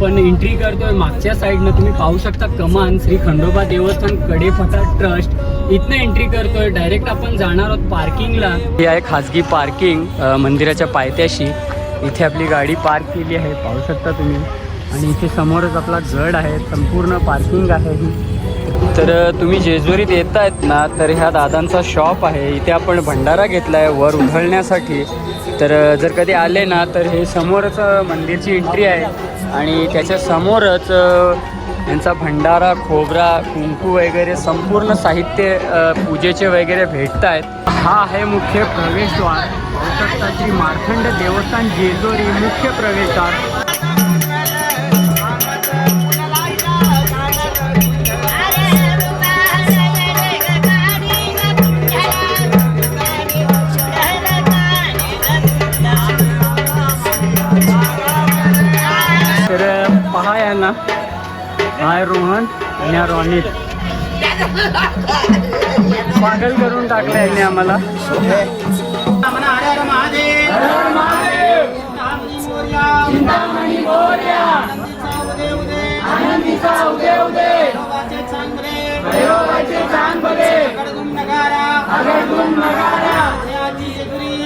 पण एंट्री करतोय. मागच्या साईडनं तुम्ही पाहू शकता कमान श्री खंडोबा देवस्थान कडेफटा ट्रस्ट इथनं एंट्री करतोय. डायरेक्ट आपण जाणार आहोत पार्किंगला ही आहे खाजगी पार्किंग मंदिराच्या पायथ्याशी. इथे आपली गाडी पार्क केली आहे. पाहू शकता तुम्ही. आणि इथे समोरच आपला गड आहे. संपूर्ण पार्किंग आहे. ही तर तुम्ही जेजुरीत येत आहेत ना तर ह्या दादांचा शॉप आहे. इथे आपण भंडारा घेतला आहे वर उधळण्यासाठी. तर जर कधी आले ना तर हे समोरच मंदिरची एंट्री आहे. आणि त्याच्या समोरच यांचा भंडारा खोबरा कुंकू वगैरे संपूर्ण साहित्य पूजेचे वगैरे भेटत आहेत हा आहे मुख्य प्रवेशद्वार. श्री मार्खंड देवस्थान जेजोरी मुख्य प्रवेशद्वार. हाय रोहन आणि हा रॉनित पागल करून टाकलं यांनी आम्हाला.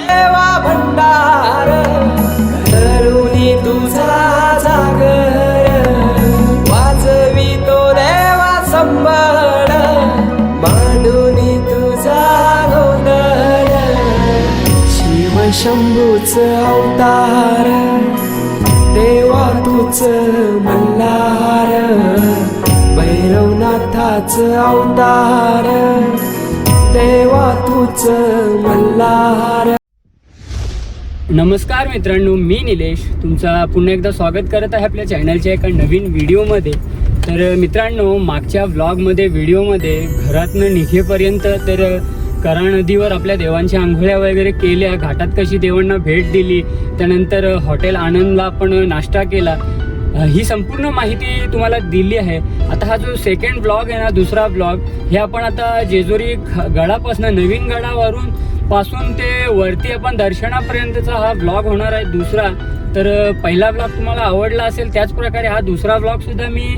देवा भंडार तरुणी तुझा जागर देवा संबळ तुझा गोंधळ शिव शंभूच अवतार. देवा तुझ मल्हार. भैरवनाथाच अवतार. देवा तुझ मल्हार. नमस्कार मित्रांनो मी निलेश. तुमचा पुन्हा एकदा स्वागत करत आहे आपल्या चॅनलच्या एका नवीन व्हिडिओमध्ये तर मित्रांनो मागच्या व्लॉगमध्ये व्हिडिओमध्ये घरातनं निघेपर्यंत तर करा नदीवर आपल्या देवांच्या आंघोळ्या वगैरे केल्या घाटात कशी देवांना भेट दिली त्यानंतर हॉटेल आनंदला आपण नाश्ता केला. ही संपूर्ण माहिती तुम्हाला दिली आहे. आता हा जो सेकंड ब्लॉग आहे ना दुसरा ब्लॉग हे आपण आता जेजुरी ख- गडापासून नवीन गडावरून पासून ते वरती आपण दर्शनापर्यंतचा हा ब्लॉग होणार आहे दुसरा. तर पहिला ब्लॉग तुम्हाला आवडला असेल त्याच प्रकारे हा दुसरा ब्लॉगसुद्धा मी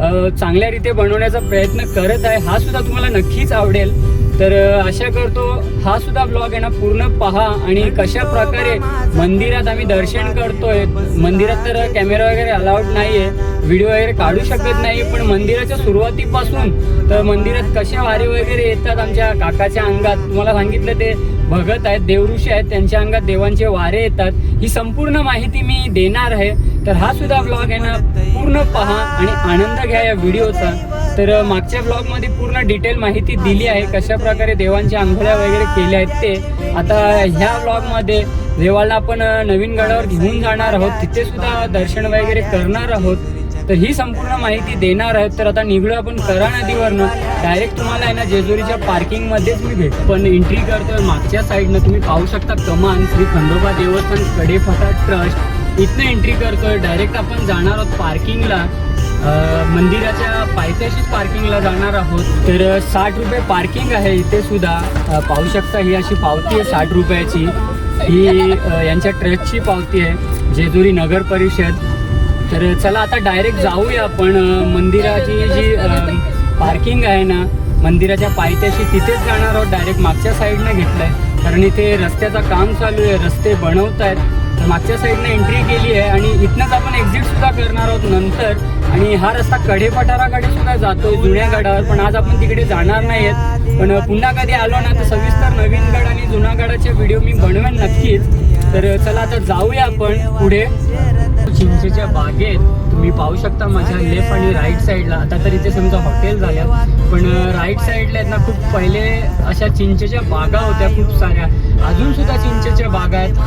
चांगल्या रीते बनवण्याचा प्रयत्न करत आहे. हा सुद्धा तुम्हाला नक्कीच आवडेल. तर आशा करतो हा सुद्धा ब्लॉग आहे ना पूर्ण पहा आणि कशा प्रकारे मंदिरात आम्ही दर्शन करतोय. मंदिरात तर कॅमेरा वगैरे अलाउड नाहीये. व्हिडिओ वगैरे काढू शकत नाही पण मंदिराच्या सुरुवातीपासून तर मंदिरात कशा वारे वगैरे येतात आमच्या काकाच्या अंगात? तुम्हाला सांगितलं ते भगत आहेत देवऋषी आहेत त्यांच्या अंगात देवांचे वारे येतात. ही संपूर्ण माहिती मी देणार आहे. तर हा सुद्धा ब्लॉग आहे ना पूर्ण पहा आणि आनंद घ्या या व्हिडिओचा तर मागच्या ब्लॉगमध्ये पूर्ण डिटेल माहिती दिली आहे कशा प्रकारे देवांच्या आंघोळ्या वगैरे केल्या आहेत ते. आता ह्या ब्लॉगमध्ये देवाला आपण नवीन गडावर घेऊन जाणार आहोत. तिथे सुद्धा दर्शन वगैरे करणार आहोत. तर ही संपूर्ण माहिती देणार आहेत. तर आता निघलो आपण करा नदीवरनं. डायरेक्ट तुम्हाला आहे ना जेजुरीच्या पार्किंगमध्येच मी भेट पण एंट्री करतोय मागच्या साईडनं तुम्ही पाहू शकता कमान श्री खंडोबा देवस्थान कडेफटा ट्रस्ट इथनं एंट्री करतोय. डायरेक्ट आपण जाणार आहोत पार्किंगला मंदिराच्या पायथ्याशीच पार्किंगला जाणार आहोत. तर साठ रुपये पार्किंग आहे इथे सुद्धा. पाहू शकता ही अशी पावती आहे साठ रुपयाची. ही यांच्या ट्रस्टची पावती आहे जेजुरी नगर परिषद. तर चला आता डायरेक्ट जाऊया आपण. मंदिराची जी पार्किंग आहे ना मंदिराच्या पायथ्याशी तिथेच जाणार आहोत. डायरेक्ट मागच्या साईडनं घेतलंय. कारण इथे रस्त्याचं काम चालू आहे. रस्ते बनवत आहेत मागच्या साईडनं एंट्री केली आहे आणि इथनंच आपण एक्झिट सुद्धा करणार आहोत नंतर. आणि हा रस्ता कडेपठाराकडे सुद्धा जातो जुन्या गडावर. पण आज आपण तिकडे जाणार नाही आहेत पण पुन्हा कधी आलो ना तर सविस्तर नवीन गड आणि जुना गडाचे व्हिडिओ मी बनवेन नक्कीच. तर चला आता जाऊया आपण पुढे. चिंचेच्या बागेत तुम्ही पाहू शकता माझ्या लेफ्ट आणि राईट साईडला आता तर इथे समजा हॉटेल झाल्या पण राईट साईडला आहेत ना खूप पहिले अशा चिंचेच्या बागा होत्या खूप साऱ्या. अजून सुद्धा चिंचेच्या बागा आहेत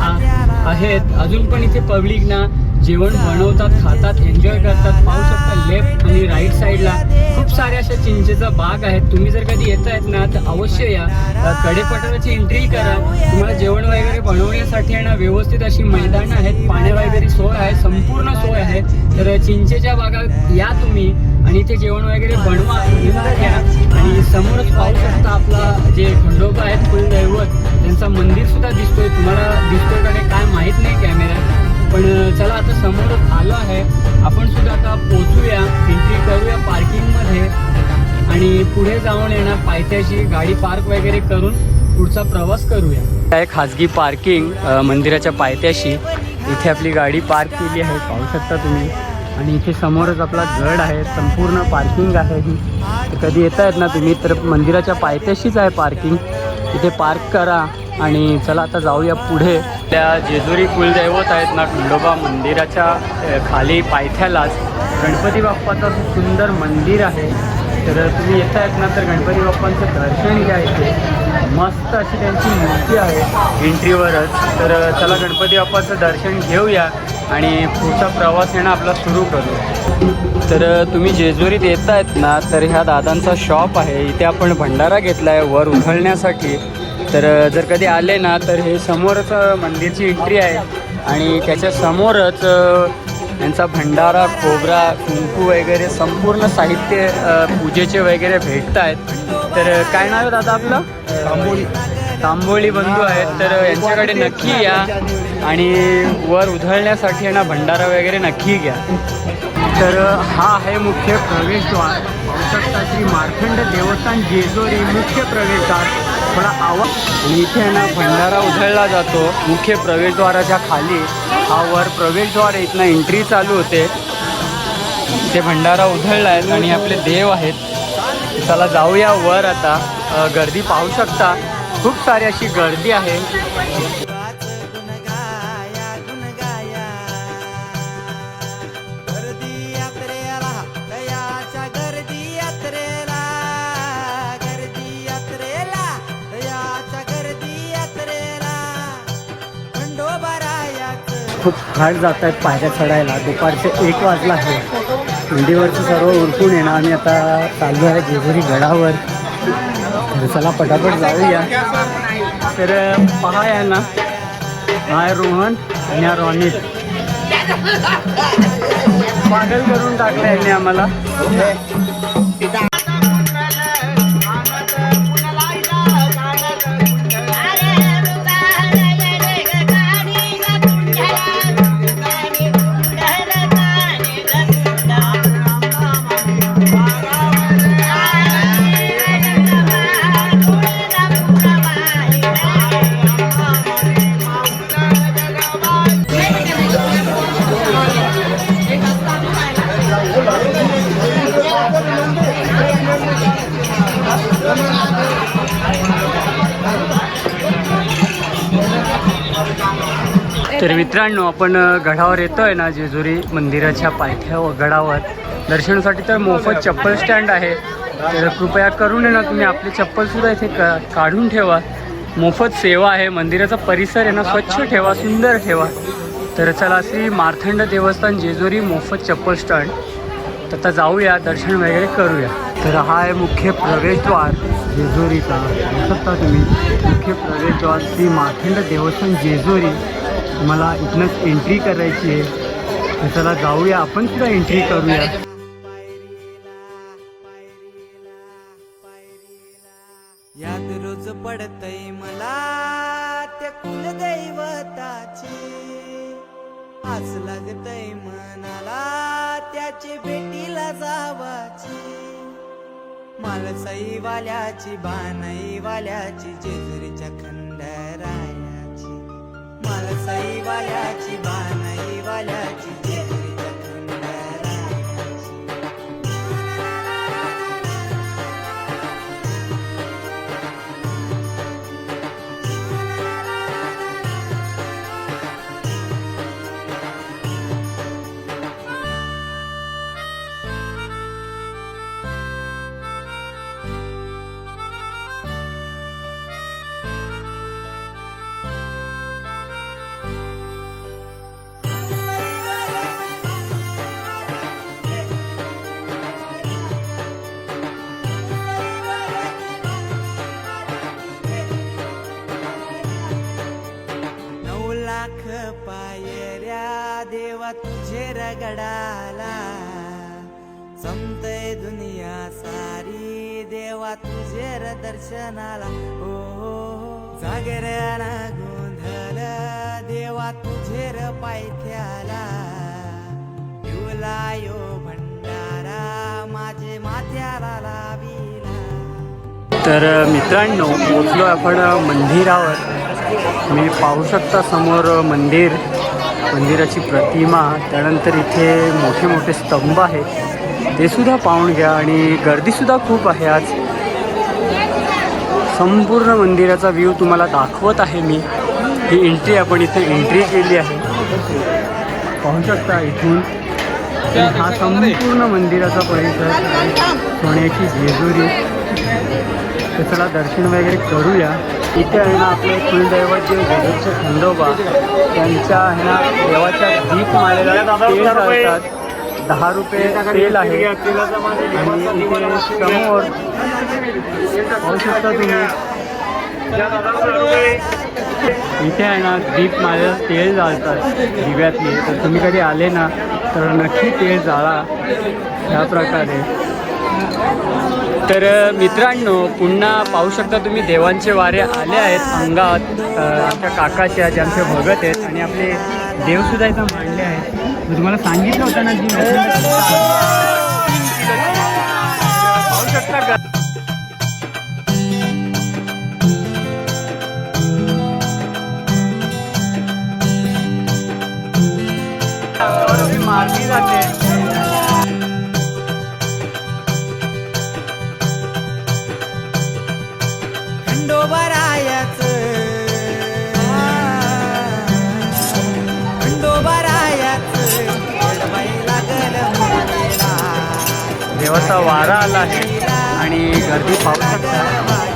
आहेत. अजून पण इथे पब्लिक ना जेवण बनवतात खातात एन्जॉय करतात पाहू शकता लेफ्ट आणि राईट साईडला खूप साऱ्या अशा चिंचेचा बाग आहेत. तुम्ही जर कधी येत आहेत ना तर अवश्य या. अ, कडेपठाराची एंट्री करा. तुम्हाला जेवण वगैरे बनवण्यासाठी आहे ना व्यवस्थित अशी मैदानं आहेत पाण्या वगैरे सोय आहे संपूर्ण सोय आहे. तर चिंचेच्या बागात या तुम्ही आणि इथे जेवण वगैरे बनवा घ्या. आणि समोरच पाहू शकता आपला जे खंडोबा आहेत कुलदैवत त्यांचा मंदिर सुद्धा दिसतोय. तुम्हाला दिसतोय का काय माहीत नाही कॅमेऱ्यात पण चला आता समोर आलो आहे. आपण सुद्धा आता पोचूया एंट्री करूया पार्किंगमध्ये आणि पुढे जाऊन येणार पायथ्याशी गाडी पार्क वगैरे करून पुढचा प्रवास करूया. काय खाजगी पार्किंग मंदिराच्या पायथ्याशी. इथे आपली गाडी पार्क केली आहे पाहू शकता तुम्ही. आणि इथे समोरच आपला गड आहे संपूर्ण पार्किंग आहे ही. कधी येत आहेत ना तुम्ही तर मंदिराच्या पायथ्याशीच आहे पार्किंग इथे पार्क करा आणि चला आता जाऊया पुढे. आपल्या जेजुरी कुलदैवत आहेत ना खंडोबा मंदिराच्या खाली पायथ्यालाच. गणपती बाप्पाचं सुंदर मंदिर आहे. तर तुम्ही येत आहेत ना तर गणपती बाप्पांचं दर्शन घ्या इथे. मस्त अशी त्यांची मूर्ती आहे एंट्रीवरच. तर चला गणपती बाप्पाचं दर्शन घेऊया आणि पुढचा प्रवास येणं आपला सुरू करू तर तुम्ही जेजुरीत येत आहेत ना तर ह्या दादांचा शॉप आहे. इथे आपण भंडारा घेतला आहे वर उघडण्यासाठी तर जर कधी आले ना तर हे समोरच मंदिरची एंट्री आहे. आणि त्याच्या समोरच यांचा भंडारा खोबरा कुंकू वगैरे संपूर्ण साहित्य पूजेचे वगैरे भेटत आहेत तर काय नाव आहे दादा आपलं? तांबोळी बंधू आहेत तर यांच्याकडे नक्की या. आणि वर उधळण्यासाठी आहे ना भंडारा वगैरे नक्की घ्या. तर हा आहे मुख्य प्रवेशद्वार. पाहू शकता श्री मार्खंड देवस्थान जेजोरी मुख्य प्रवेशद्वार. थोडा आवाज. इथे आहे ना भंडारा उधळला जातो. मुख्य प्रवेशद्वाराच्या खाली हा वर प्रवेशद्वार इथनं एंट्री चालू होते. ते भंडारा उधळला आहे आणि आपले देव आहेत. चला जाऊया वर आता. गर्दी पाहू शकता. खूप सारी अशी गर्दी आहे. गर्दी यात्रेला दयाच्या गर्दी यात्रेला गर्दी यात्रेला दयाच्या गर्दी यात्रेला खूप हार्ड जात आहेत पायऱ्या चढायला. दुपारचे एक वाजला आहे. थंडीवरचं सर्व उरकून येणं. आम्ही आता चालू आहे जेजुरी गडावर. चला पटापट जाऊया. तर पहा या ना. हाय रोहन आणि हा रॉनित पागल करून टाकलं यांनी आम्हाला. तर मित्रांनो आपण गडावर गडावर येतोय ना जेजुरी मंदिराच्या पायथ्या व गडावर. दर्शनासाठी तर मोफत चप्पल स्टँड आहे. तर कृपया करून ना तुम्ही आपली चप्पलसुद्धा इथे का काढून ठेवा. मोफत सेवा आहे. मंदिराचा परिसर आहे ना स्वच्छ ठेवा सुंदर ठेवा. तर चला श्री मार्थंड देवस्थान जेजुरी मोफत चप्पल स्टँड. तर आता जाऊया दर्शन वगैरे करूया. तर हा आहे मुख्य प्रवेशद्वार जेजुरीचा. शकता तुम्ही मुख्य प्रवेशद्वार श्री मार्थंड देवस्थान जेजुरी. मला इथनंच एंट्री करायची आहे. तर चला जाऊया आपण सुद्धा एंट्री करूया. याद रोज पडतय मला त्या कुलदैवताचे. आज लागतय मनाला त्याची भेटीला जावाची. मालसाई वाल्याची बानाई वाल्याची जेजुरीच्या खंडरा. मालसाई जागर दर्शनाला ओ जागऱ्याला गोंधळ देवा तुझे र पायथ्याला. येऊला यो भंडारा माझे माथ्याला लाविला. तर मित्रांनो पोचलो आपण मंदिरावर. मी पाहू शकता समोर मंदिर मंदिराची प्रतिमा त्यानंतर इथे मोठे मोठे स्तंभ आहेत. ते सुद्धा पाहून घ्या आणि गर्दीसुद्धा खूप आहे आज. संपूर्ण मंदिराचा व्ह्यू तुम्हाला दाखवत आहे मी. ही एंट्री आपण इथे एंट्री केली आहे. पाहू शकता इथून. हा संपूर्ण मंदिराचा परिसर सोन्याची जेजुरी. तर चला दर्शन वगैरे करूया. इथे आहे ना आपले कुलदैवत जे खंडोबा. त्यांच्या आहे ना देवाच्या दीप तेल घालतात दहा रुपये तेल आहे. आणि इथे समोर पाहू शकता तुम्ही. इथे आहे ना दीप माळेला तेल जाळतात दिव्यातली. तर तुम्ही कधी आले ना तर नक्की तेल जाळा. ह्या प्रकारे. तर मित्रांनो पुन्हा पाहू शकता तुम्ही देवांचे वारे आले आहेत अंगात. आमच्या काकाच्या जे आमचे भगत आहेत आणि आपले देवसुद्धा इथं मांडले आहेत. मी तुम्हाला सांगितलं होतं ना जी मारली जाते. वारा आला आहे आणि गर्दी पाहू शकता.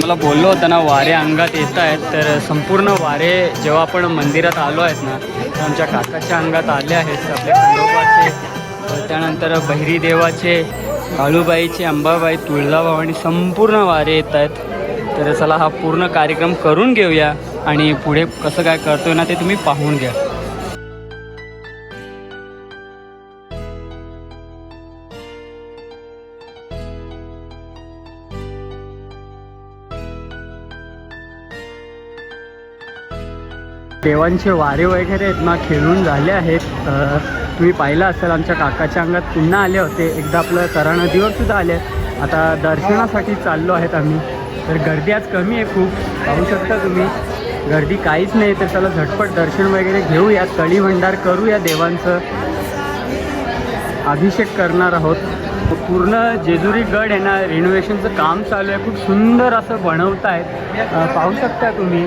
तुम्हाला बोललो होतं ना वारे अंगात येत आहेत तर संपूर्ण वारे जेव्हा आपण मंदिरात आलो आहेत ना तर आमच्या काकाच्या अंगात आले आहेत. आपल्या खंडोबाचे त्यानंतर बहिरी देवाचे काळूबाईचे अंबाबाई तुळजाभवानी संपूर्ण वारे येत आहेत तर चला हा पूर्ण कार्यक्रम करून घेऊया आणि पुढे कसं काय करतोय ना ते तुम्ही पाहून घ्या. देवांचे वारे वगैरे आहेत ना खेळून झाले आहेत. तुम्ही पाहिलं असेल आमच्या काकाच्या अंगात पुन्हा आले होते. एकदा आपलं करा नदीवर सुद्धा आले. आता दर्शनासाठी चाललो आहेत आम्ही. तर गर्दी आज कमी आहे खूप. पाहू शकता तुम्ही. गर्दी काहीच नाही तर चला झटपट दर्शन वगैरे घेऊया. तळी भंडार करूया देवांचं. अभिषेक करणार आहोत. पूर्ण जेजुरी गड आहे ना रिनोव्हेशनचं काम चालू आहे. खूप सुंदर असं बनवत आहेत पाहू शकता तुम्ही.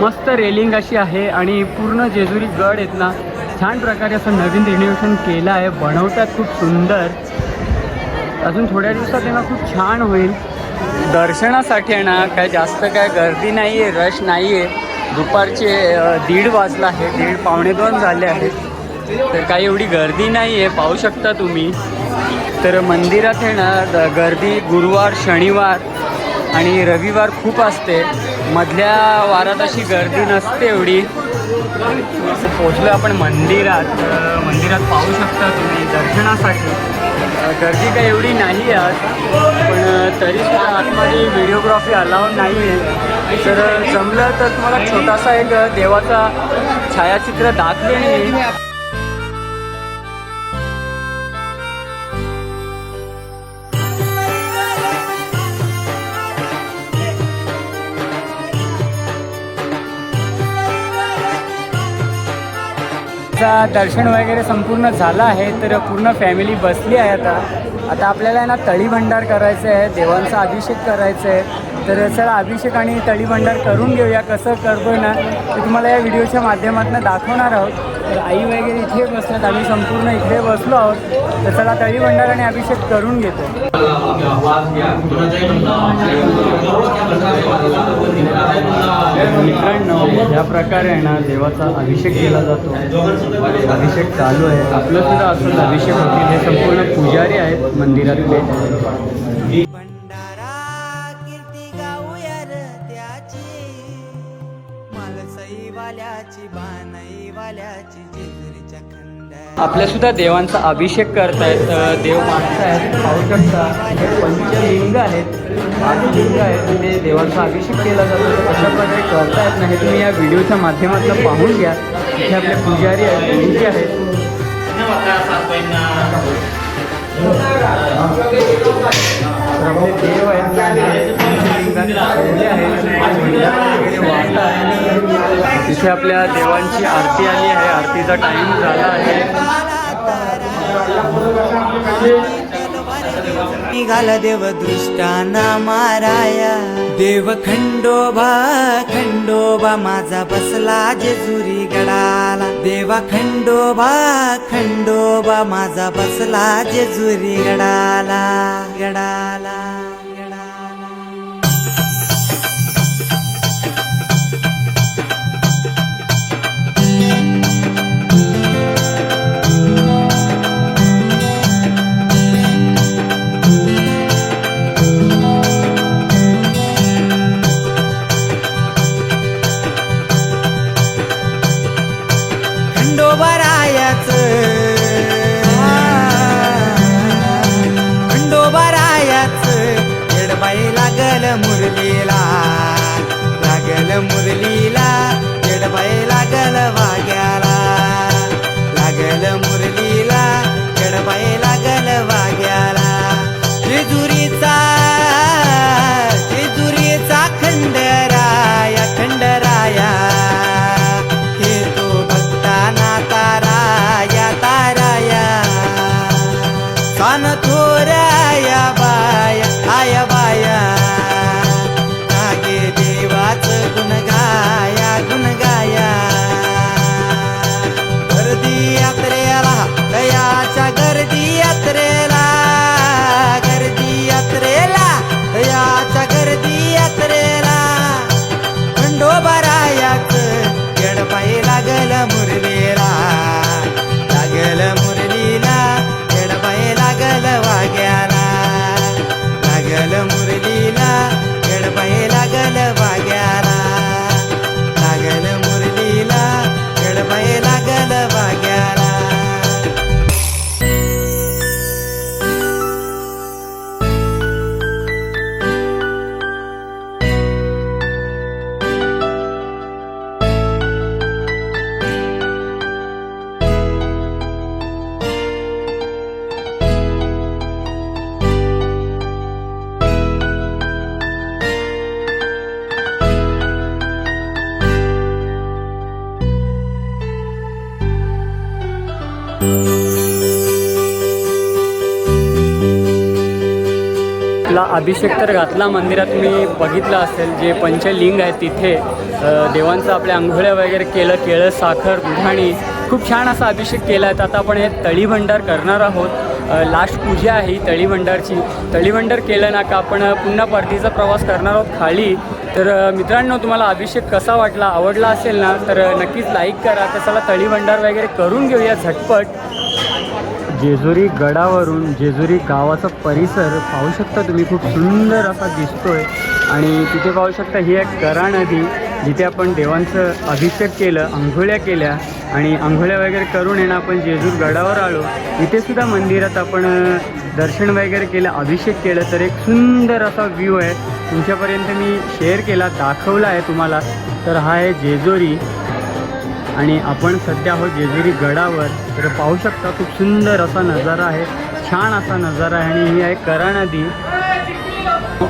मस्त रेलिंग अशी आहे आणि पूर्ण जेजुरी गड आहेत ना छान प्रकारे असं नवीन रिनोव्हेशन केलं आहे. बनवतात खूप सुंदर. अजून थोड्या दिवसात त्यांना खूप छान होईल. दर्शनासाठी आहे ना काय जास्त काय गर्दी नाही आहे रश नाही आहे दुपारचे दीड वाजला आहे दीड पावणे दोन झाले आहेत तर काही एवढी गर्दी नाही आहे पाहू शकता तुम्ही. तर मंदिरात आहे ना द- गर्दी गुरुवार शनिवार आणि रविवार खूप असते. मधल्या वारात अशी गर्दी नसते एवढी. पोचलो आपण मंदिरात. मंदिरात पाहू शकता तुम्ही दर्शनासाठी. गर्दी काही एवढी नाही आज पण तरी तरीसुद्धा आतमध्ये व्हिडिओग्राफी अलाउड नाही आहे तर जमलं तर तुम्हाला छोटासा एक देवाचा छायाचित्र दाखवेन मी. चा दर्शन वगैरे संपूर्ण झालं आहे तर पूर्ण फॅमिली बसली आहे आता. आता आपल्याला ना तळी भंडार करायचं आहे देवांचा अभिषेक करायचा आहे. तर चला अभिषेक आणि तळीभंडार करून घेऊया कसं करतोय ना ते तुम्हाला या व्हिडिओच्या माध्यमातून दाखवणार आहोत. तर आई वगैरे इथे बसतात आम्ही संपूर्ण इकडे बसलो आहोत. तर चला तळीभंडार आणि अभिषेक करून घेतो. मित्रांनो या प्रकारे आहे ना देवाचा अभिषेक केला जातो अभिषेक चालू आहे. आपलं सुद्धा असंच अभिषेक होतील हे संपूर्ण पुजारी आहेत मंदिरातले. आपल्यासुद्धा आपल्या सुद्धा देवांचा अभिषेक करतायत देव माणसं आहेत पाहू शकता. हे पंचलिंग आहेत लिंग आहेत ते देवांचा अभिषेक केला जातो. अशा प्रकारे करतायत येत नाही तुम्ही या व्हिडिओच्या माध्यमातून पाहून घ्या. इथे आपले पुजारी आहेत गुरुजी आहेत. देव आहेत. इथे तिथे आपल्या देवांची आरती आली आहे. आरतीचा टाइम झाला आहे. निघाल देव दृष्टाना माराया. देव खंडोबा खंडोबा माझा बसला जेजुरी गडाला. देवा खंडोबा खंडोबा माझा बसला जेजुरी गडाला गडाला. अभिषेक तर घातला मंदिरात. मी बघितलं असेल जे पंचलिंग आहे तिथे. देवांचं आपल्या आंघोळ्या वगैरे केलं केळं साखर दुधाणी. खूप छान असा अभिषेक केला आहे. तर आता आपण हे तळीभंडार करणार आहोत. लास्ट पूजा आहे ही तळीभंडारची. तळीभंडार केलं ना का आपण पुन्हा परतीचा प्रवास करणार आहोत खाली. तर मित्रांनो तुम्हाला अभिषेक कसा वाटला आवडला असेल ना तर नक्कीच लाईक करा. तर चला तळीभंडार वगैरे करून घेऊया झटपट. जेजुरी गडावरून जेजुरी गावाचा परिसर पाहू शकता तुम्ही. खूप सुंदर असा दिसतोय. आणि तिथे पाहू शकता ही एक करा नदी जिथे आपण देवांचं अभिषेक केलं आंघोळ्या केल्या. आणि आंघोळ्या वगैरे करून येणं आपण जेजूर गडावर आलो. इथेसुद्धा मंदिरात आपण दर्शन वगैरे केलं अभिषेक केलं. तर एक सुंदर असा व्ह्यू आहे. तुमच्यापर्यंत मी शेअर केला दाखवला आहे तुम्हाला. तर हा आहे जेजोरी. आणि आपण सध्या आहोत जेजुरी गडावर. तर पाहू शकता खूप सुंदर असा नजारा आहे. छान असा नजारा आहे आणि ही आहे करा नदी.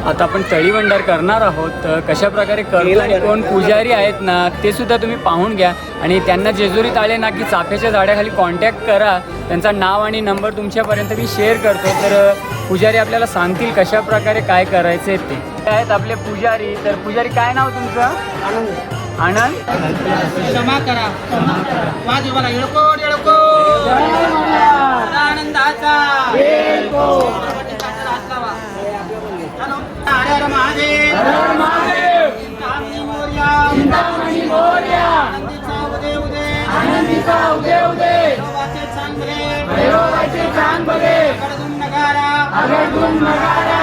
आता आपण तळीवंडार करणार आहोत. तर कशा प्रकारे करतो आणि कोण पुजारी आहेत ना ते सुद्धा तुम्ही पाहून घ्या. आणि त्यांना जेजुरीत आले ना की चाफ्याच्या झाडाखाली कॉन्टॅक्ट करा. त्यांचा नाव आणि नंबर तुमच्यापर्यंत मी शेअर करतो. तर पुजारी आपल्याला सांगतील कशा प्रकारे काय करायचे ते. आहेत आपले पुजारी? तर पुजारी काय नाव तुमचं? आनंद. क्षमा करा माझेवाला येळकोट येळकोट आनंदाचा हॅलो. हरे महादेव चिंतामणी मोरया. आनंदीचा उदय उदय. चांद बरे. आगडून नगारा.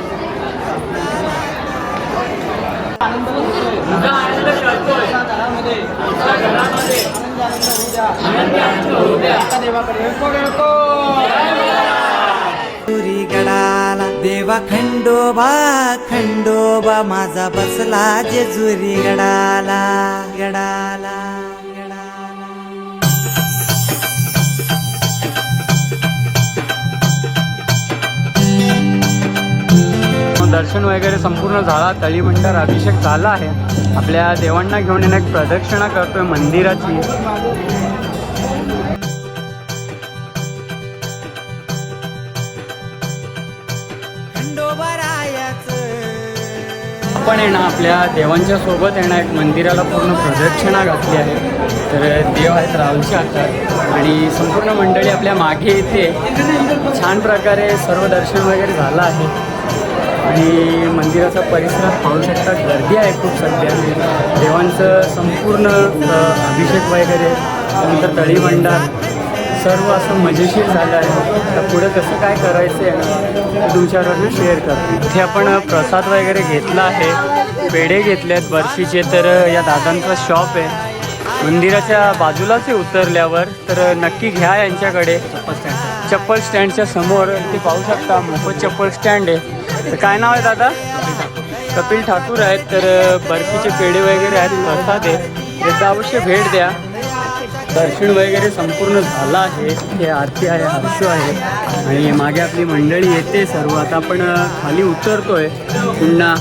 गडाला देवा खंडोबा खंडोबा माझा बसला जेजुरी गडाला गडाला गडाला. दर्शन वगैरे संपूर्ण झाला तळीमंडळ अभिषेक झाला आहे. आपल्या देवांना घेऊन येणं एक प्रदक्षिणा करतोय मंदिराची. पण आपण आहे ना आपल्या देवांच्या सोबत आहे ना एक मंदिराला पूर्ण प्रदक्षिणा घातली आहे. तर देव आहेत राहुलचे आता. आणि संपूर्ण मंडळी आपल्या मागे इथे छान प्रकारे सर्व दर्शन वगैरे झालं आहे. आणि मंदिराचा परिसर पाहू शकता. गर्दी आहे खूप सध्या. देवांचं संपूर्ण अभिषेक वगैरे त्यानंतर तळीभंडार सर्व असं मजेशीर झालं आहे. तर पुढे कसं काय करायचं आहे ना ते तुमच्याबरोबर शेअर करतो. इथे आपण प्रसाद वगैरे घेतला आहे. पेढे घेतले आहेत बर्फीचे तर या दादांचा शॉप आहे. मंदिराच्या बाजूलाच आहे उतरल्यावर. तर नक्की घ्या यांच्याकडे. चप्पल स्टँडच्या समोर ते पाहू शकता. मोफत चप्पल स्टँड आहे. तर काय नाव आहे दादा? कपिल ठाकूर आहेत तर बर्फीचे पेढे वगैरे आहेत प्रसाद आहे एकदा अवश्य भेट द्या. दर्शन वगैरे संपूर्ण झालं आहे. हे आरती आहे हर्षू आहे. आणि मागे आपली मंडळी येते सर्व. आता आपण अ, खाली उतरतोय पुन्हा.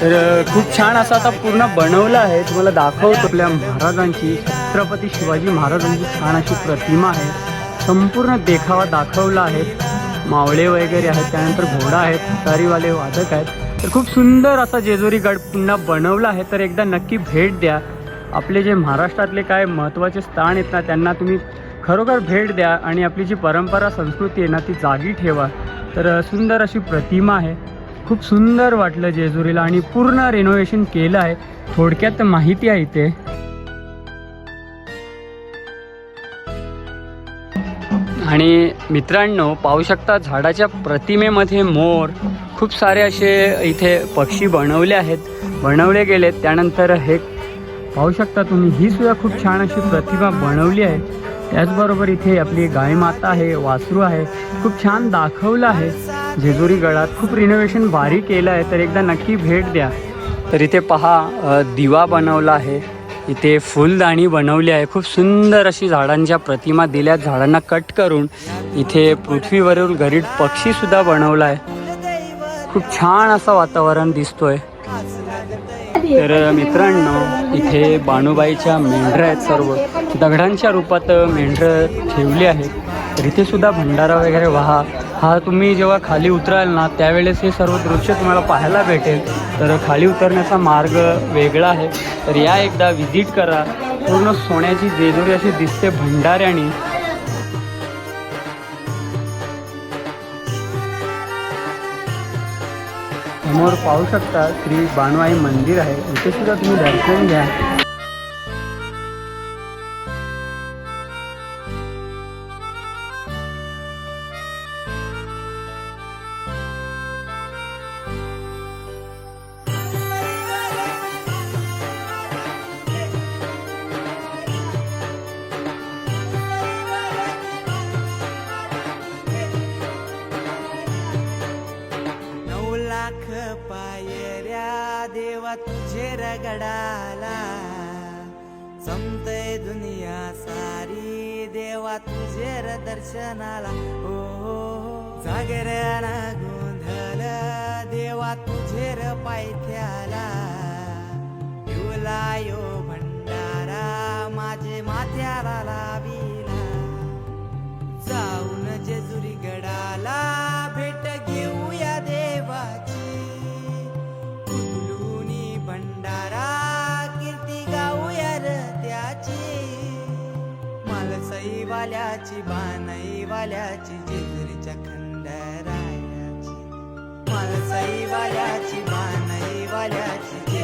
तर खूप छान असं आता पूर्ण बनवलं आहे. तुम्हाला दाखवतो आपल्या महाराजांची. छत्रपती शिवाजी महाराजांची छान अशी प्रतिमा आहे. संपूर्ण देखावा दाखवला आहे. मावळे वगैरे आहेत त्यानंतर घोडा आहेत तारीवाले वादक आहेत. तर खूप सुंदर असा जेजुरी गड पुन्हा बनवला आहे. तर एकदा नक्की भेट द्या. आपले जे महाराष्ट्रातले काय महत्त्वाचे स्थान आहेत ना त्यांना तुम्ही खरोखर भेट द्या आणि आपली जी परंपरा संस्कृती आहे ना ती जागी ठेवा. तर सुंदर अशी प्रतिमा आहे. खूप सुंदर वाटलं जेजुरीला आणि पूर्ण रेनोव्हेशन केलं आहे. थोडक्यात माहिती आहे इथे. आणि मित्रांनो पाहू शकता झाडाच्या प्रतिमेमध्ये मोर खूप सारे असे इथे पक्षी बनवले आहेत. बनवले गेलेत. त्यानंतर हे पाहू शकता तुम्ही ही सुद्धा खूप छान अशी प्रतिमा बनवली आहे. त्याचबरोबर इथे आपली गाय माता आहे वासरू आहे. खूप छान दाखवलं आहे. जेजुरी गडात खूप रिनोव्हेशन भारी केलं आहे. तर एकदा नक्की भेट द्या. तर इथे पहा दिवा बनवला आहे. इथे फुलदाणी बनवली आहे. खूप सुंदर अशी झाडांच्या प्रतिमा दिल्या. झाडांना कट करून इथे पृथ्वीवरील गरीड पक्षीसुद्धा बनवला आहे. खूप छान असं वातावरण दिसतोय. तर मित्रांनो इथे बाणूबाईच्या मेंढऱ्या आहेत सर्व. दगडांच्या रूपात मेंढरं ठेवली आहेत. तर इथे सुद्धा भंडारा वगैरे वाहा हा तुम्ही जेव्हा खाली उतराल ना त्यावेळेस हे सर्व दृश्य तुम्हाला पाहायला भेटेल. तर खाली उतरण्याचा मार्ग वेगळा आहे. तर या एकदा व्हिजिट करा. पूर्ण सोन्याची जेजुरी अशी दिसते भंडाऱ्याने. समोर पाहू शकता श्री बाणवाई मंदिर आहे. इथे सुद्धा तुम्ही दर्शन घ्या. गडाला. संपतय दुनिया सारी देवा तुझे दर्शनाला हो, हो. जागऱ्याला गोंधळ देवा तुझे पायथ्याला. येऊला यो भंडारा माझे माथ्याला लाविला. जाऊ वाल्याची बानाई वाल्याची जेजुरीच्या खंडरायाची. वाल्याची बानाई वाल्याची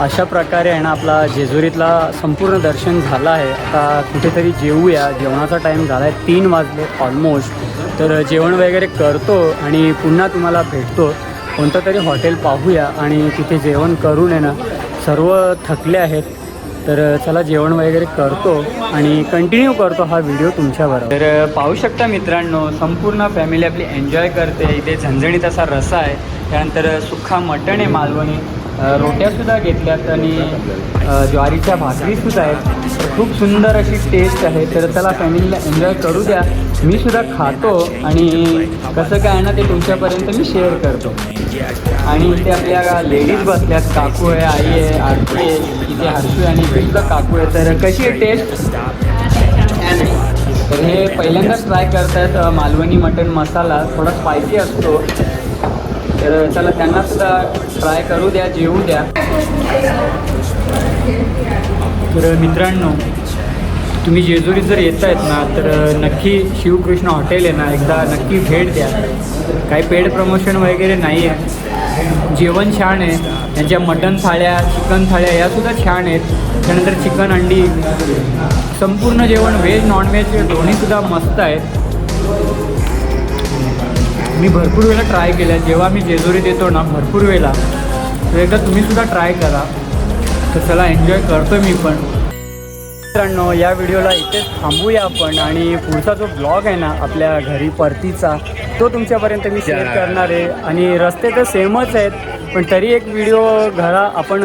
अशा प्रकारे आहे ना आपला जेजुरीतला संपूर्ण दर्शन झालं आहे. आता कुठेतरी जेवूया जेवणाचा टाईम झाला आहे तीन वाजले ऑलमोस्ट तर जेवण वगैरे करतो आणि पुन्हा तुम्हाला भेटतो. कोणतं तरी हॉटेल पाहूया आणि तिथे जेवण करून आहे ना सर्व थकले आहेत. तर चला जेवण वगैरे करतो आणि कंटिन्यू करतो हा व्हिडिओ तुमच्याबरोबर. तर पाहू शकता मित्रांनो संपूर्ण फॅमिली आपली एन्जॉय करते. इथे झणझणीत असा रसा आहे. त्यानंतर सुखा मटण आहे मालवणी. रोट्यासुद्धा घेतल्यात आणि ज्वारीच्या भाकरीसुद्धा आहेत. खूप सुंदर अशी टेस्ट आहे. तर त्याला फॅमिलीला एन्जॉय करू द्या. मी सुद्धा खातो आणि कसं काय आहे ना ते तुमच्यापर्यंत मी शेअर करतो. आणि इथे आपल्या लेडीज बसल्यात. काकू आहे आई आहे आरती आहे इथे हर्षू आहे आणि सुद्धा काकू आहे. तर कशी आहे टेस्ट तर हे पहिल्यांदाच ट्राय करतायत मालवणी मटण मसाला. थोडा स्पायसी असतो. तर चला त्यांना सुद्धा ट्राय करू द्या जेवू द्या. तर मित्रांनो तुम्ही जेजुरीत जर येत आहेत ना तर नक्की शिवकृष्ण हॉटेल आहे ना एकदा नक्की भेट द्या. काही पेड प्रमोशन वगैरे नाही आहे जेवण छान आहे. त्यांच्या मटन थाळ्या चिकन थाळ्या यासुद्धा छान आहेत. त्यानंतर चिकन अंडी. संपूर्ण जेवण व्हेज नॉनव्हेज दोन्हीसुद्धा मस्त आहेत. मी भरपूर वेळा ट्राय केल्या. जेव्हा मी जेजुरीत येतो ना भरपूर वेळा. तर एकदा तुम्ही सुद्धा ट्राय करा. तर चला एन्जॉय करतो मी पण. मित्रांनो या व्हिडिओला इथेच थांबूया आपण आणि पुढचा जो ब्लॉग आहे ना आपल्या घरी परतीचा तो तुमच्यापर्यंत मी शेअर करणार आहे. आणि रस्ते तर सेमच आहेत पण तरी एक व्हिडिओ घरा आपण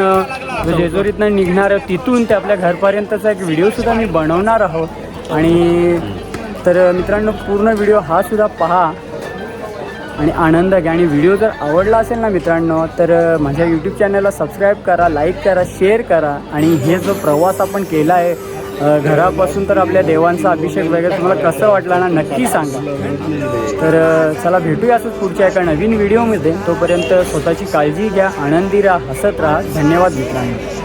जेजुरीतनं निघणार आहे तिथून ते आपल्या घरपर्यंतचा एक व्हिडिओसुद्धा मी बनवणार आहोत. आणि तर मित्रांनो पूर्ण व्हिडिओ हा सुद्धा पहा. आणि आनंद घ्या. आणि व्हिडिओ जर आवडला असेल ना मित्रांनो तर माझ्या यूट्यूब चॅनलला सबस्क्राईब करा लाईक करा शेअर करा. आणि हे जो प्रवास आपण केला आहे घरापासून तर आपल्या देवांचा अभिषेक वगैरे तुम्हाला कसं वाटला ना नक्की सांगा. तर चला भेटूया असंच पुढच्या एका नवीन व्हिडिओमध्ये तोपर्यंत स्वतःची काळजी घ्या आनंदी राहा हसत राहा. धन्यवाद मित्रांनो.